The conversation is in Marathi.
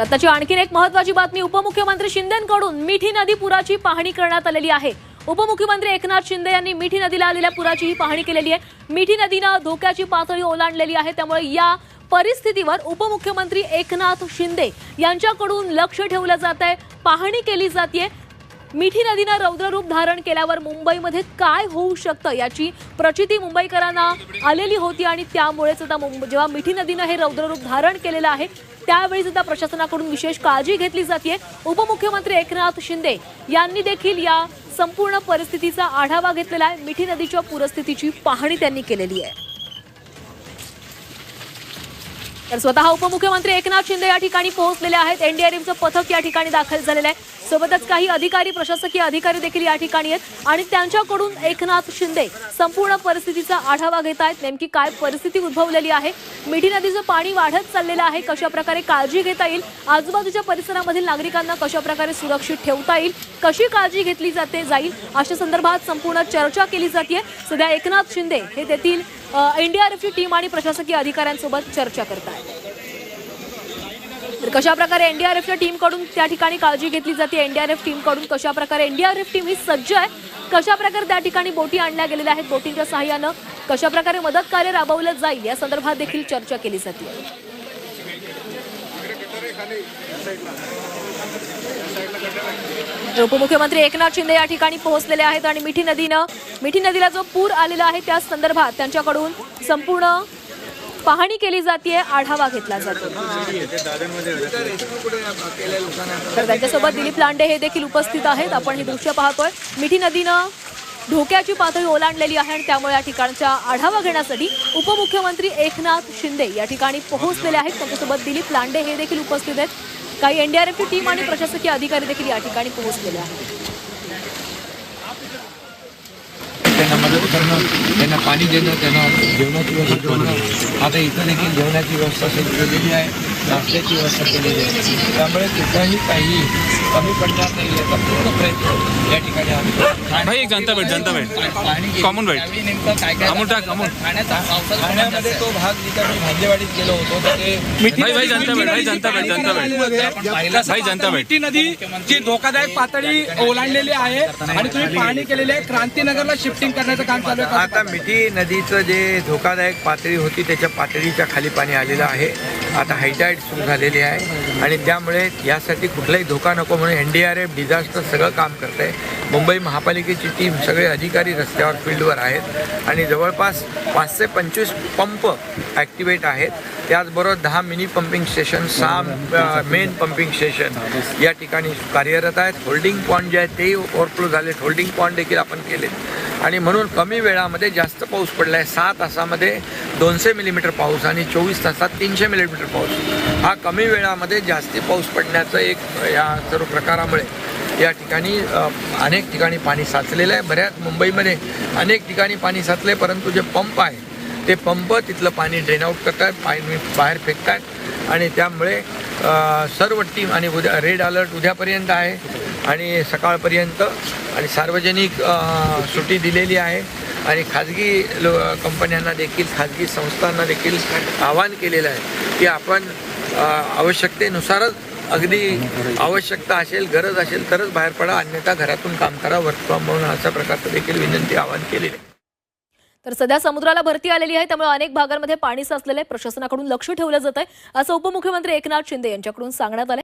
आताची आणखीन एक महत्वाची बातमी उपमुख्यमंत्री शिंदेकडून मिठी नदी पुराची पाहणी करण्यात आलेली आहे. उपमुख्यमंत्री एकनाथ शिंदे यांनी मिठी नदीला आलेल्या पुराची ही पाहणी केलेली आहे. मिठी नदीनं धोक्याची पातळी ओलांडलेली आहे त्यामुळे या परिस्थितीवर उपमुख्यमंत्री एकनाथ शिंदे यांच्याकडून लक्ष ठेवलं जात आहे पाहणी केली जाते मिठी नदीनं रौद्ररूप धारण केल्यावर मुंबईमध्ये काय होऊ शकतं याची प्रचिती मुंबईकरांना आलेली होती आणि त्यामुळेच आता मुंब- जेव्हा मिठी नदीनं हे रौद्ररूप धारण केलेलं आहे त्यावेळी सुद्धा प्रशासनाकडून विशेष काळजी घेतली जाते उपमुख्यमंत्री एकनाथ शिंदे यांनी देखील या संपूर्ण परिस्थितीचा आढावा घेतलेला आहे. मिठी नदीच्या पूरस्थितीची पाहणी त्यांनी केलेली आहे. तर स्वतः उपमुख्यमंत्री एकनाथ शिंदे या ठिकाणी पोहोचलेले आहेत. एनडीआरएफचं पथक या ठिकाणी दाखल झालेलं आहे. सोबतच काही अधिकारी प्रशासकीय अधिकारी देखील या ठिकाणी आहेत. आणि त्यांच्याकडून एकनाथ शिंदे संपूर्ण परिस्थितीचा आढावा घेत आहेत. नेमकी काय परिस्थिती उद्भवलेली आहे? मिठी नदीचं पाणी वाढत चाललेलं आहे. कशा प्रकारे काळजी घेता येईल? आजूबाजूच्या परिसरामधील नागरिकांना कशा प्रकारे सुरक्षित ठेवता येईल? कशी काळजी घेतली जाते जाईल? अशा संदर्भात संपूर्ण चर्चा केली जाते सध्या एकनाथ शिंदे हे तेथील एनडीआरएफची टीम आणि प्रशासकीय अधिकाऱ्यांसोबत चर्चा करतात तर कशा प्रकारे एनडीआरएफच्या टीमकडून त्या ठिकाणी काळजी घेतली जाते एनडीआरएफ टीमकडून कशा प्रकारे एनडीआरएफ टीम ही सज्ज आहे कशा प्रकारे त्या ठिकाणी बोटी आणल्या गेलेल्या आहेत बोटींच्या सहाय्यानं कशा प्रकारे मदत कार्य राबवलं जाईल या संदर्भात देखील चर्चा केली जाते. उपमुख्यमंत्री एकनाथ शिंदे या ठिकाणी पोहोचलेले आहेत आणि मिठी नदीनं मिठी नदीला जो पूर आलेला आहे त्या संदर्भात त्यांच्याकडून संपूर्ण पाहणी केली जाते आढावा घेतला जातो. तर त्यांच्यासोबत दिलीप लांडे हे देखील उपस्थित आहेत. आपण हे दृश्य पाहतोय. मिठी नदीनं धोक्याची पातळी ओलांडलेली आहे आणि त्यामुळे या ठिकाणचा आढावा घेण्यासाठी उपमुख्यमंत्री एकनाथ शिंदे या ठिकाणी पोहोचलेले आहेत. त्यांच्यासोबत दिलीप लांडे हे देखील उपस्थित आहेत. काही एनडीआरएफची टीम आणि प्रशासकीय अधिकारी देखील या ठिकाणी पोहोचलेले आहेत. त्यांना मदत करणं त्यांना पाणी देणं त्यांना जेवणाची व्यवस्था करणं. आता इथं देखील जेवणाची व्यवस्था केलेली आहे नाश्त्याची व्यवस्था केलेली आहे. त्यामुळे कुठलाही काही कमी पडणार नाही याचा पूर्ण प्रयत्न या ठिकाणी आम्ही. भाई एक जनता भेट जनता भेट. कॉमन भेट. नेमकं काय काय अमोल टाक अमोल. ठाण्यामध्ये तो भाग जिथे मी भांजेवाडीत गेलो होतो तर ते भाई भाई जनता भेट भाई जनता भेट जनता भेट. भाई जनता भेट. मिठी नदी ची धोकादायक पातळी ओलांडलेली आहे आणि तुम्ही पाहणी केलेली आहे. क्रांतीनगरला शिफ्टिंग करण्याचं काम चालू आहे आता मिठी नदीचं जे धोकादायक पातळी होती त्याच्या पातळीच्या खाली पाणी आलेलं आहे. आता हायटाईट सुरू झालेली आहे. आणि त्यामुळे यासाठी कुठलाही धोका नको म्हणून N D R F disaster सगळं काम करते मुंबई महापालिकेची टीम सगळे अधिकारी रस्त्यावर फील्डवर आहेत. आणि जवळपास पाचशे पंचवीस पंप ॲक्टिवेट आहेत. त्याचबरोबर दहा मिनी पंपिंग स्टेशन सहा मेन पंपिंग स्टेशन या ठिकाणी कार्यरत आहेत. होल्डिंग पॉईंट जे आहेत तेही ओव्हरफ्लो झालेत होल्डिंग पॉईंट देखील आपण केलेत आणि म्हणून कमी वेळामध्ये जास्त पाऊस पडला आहे. सहा तासामध्ये दोनशे मिलीमीटर पाऊस आणि चोवीस तासात तीनशे मिलीमीटर पाऊस. हा कमी वेळामध्ये जास्ती पाऊस पडण्याचं एक या सर्व प्रकारामुळे या ठिकाणी अनेक ठिकाणी पाणी साचलेलं आहे. बऱ्याच मुंबईमध्ये अनेक ठिकाणी पाणी साचले परंतु जे पंप आहे ते पंप तिथलं पाणी ड्रेनआउट करतात पाणी बाहेर फेकतात. आणि त्यामुळे सर्व टीम आणि उद्या रेड अलर्ट उद्यापर्यंत आहे. आणि सकाळपर्यंत आणि सार्वजनिक सुट्टी दिलेली आहे. आणि खाजगी लो कंपन्यांना देखील खाजगी संस्थांना देखील आवाहन केलेलं आहे की आपण आवश्यकतेनुसारच अगदी आवश्यकता असेल गरज असेल तरच बाहेर पडा. अन्यथा घरातून काम करा वर्क फ्रॉम होऊन अशा प्रकारचं देखील विनंती आवाहन केलेली आहे. तर सध्या समुद्राला भरती आलेली आहे त्यामुळे अनेक भागांमध्ये पाणी साचलेलं आहे. प्रशासनाकडून लक्ष ठेवलं जात आहे असं उपमुख्यमंत्री एकनाथ शिंदे यांच्याकडून सांगण्यात आलं